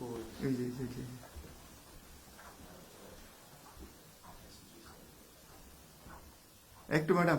এই একটু ম্যাডাম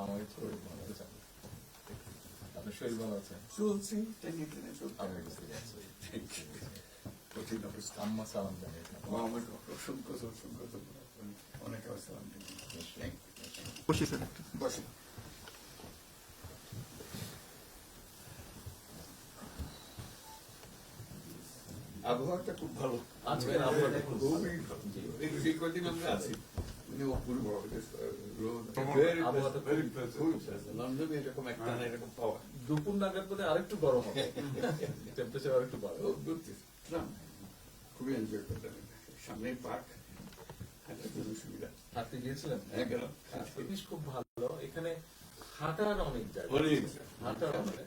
আমার শরীর ভালো আছে। আপনার শরীর ভালো আছে? চলছি টেনে টেনে চলছি আমি বুঝতে পারছি। কঠিন অবস্থা আম্মা সালাম জানিয়ে। অসংখ্য অসংখ্য অনেক আসসালাম বসি স্যার একটু আবহাওয়াটা খুব ভালো আজকের আবহাওয়াটা খুব ভালো। এই কদিন আমরা আছি অপূর্ব রোদ Very আবহাওয়াটা very খুব- খুব লন্ডনে এরকম একটা না এরকম পাওয়া দুপুর নাগাদ বোধ আরেকটু গরম হবে টেম্পারেচার আরেকটু বাড়বে ও ঘুরতেছি না, খুবই এনজয় করতাম সামনে পার্ক সুবিধা হাঁটতে হ্যাঁ জিনিস খুব ভালো এখানে হাঁটার অনেক জায়গা হাঁটার অনেক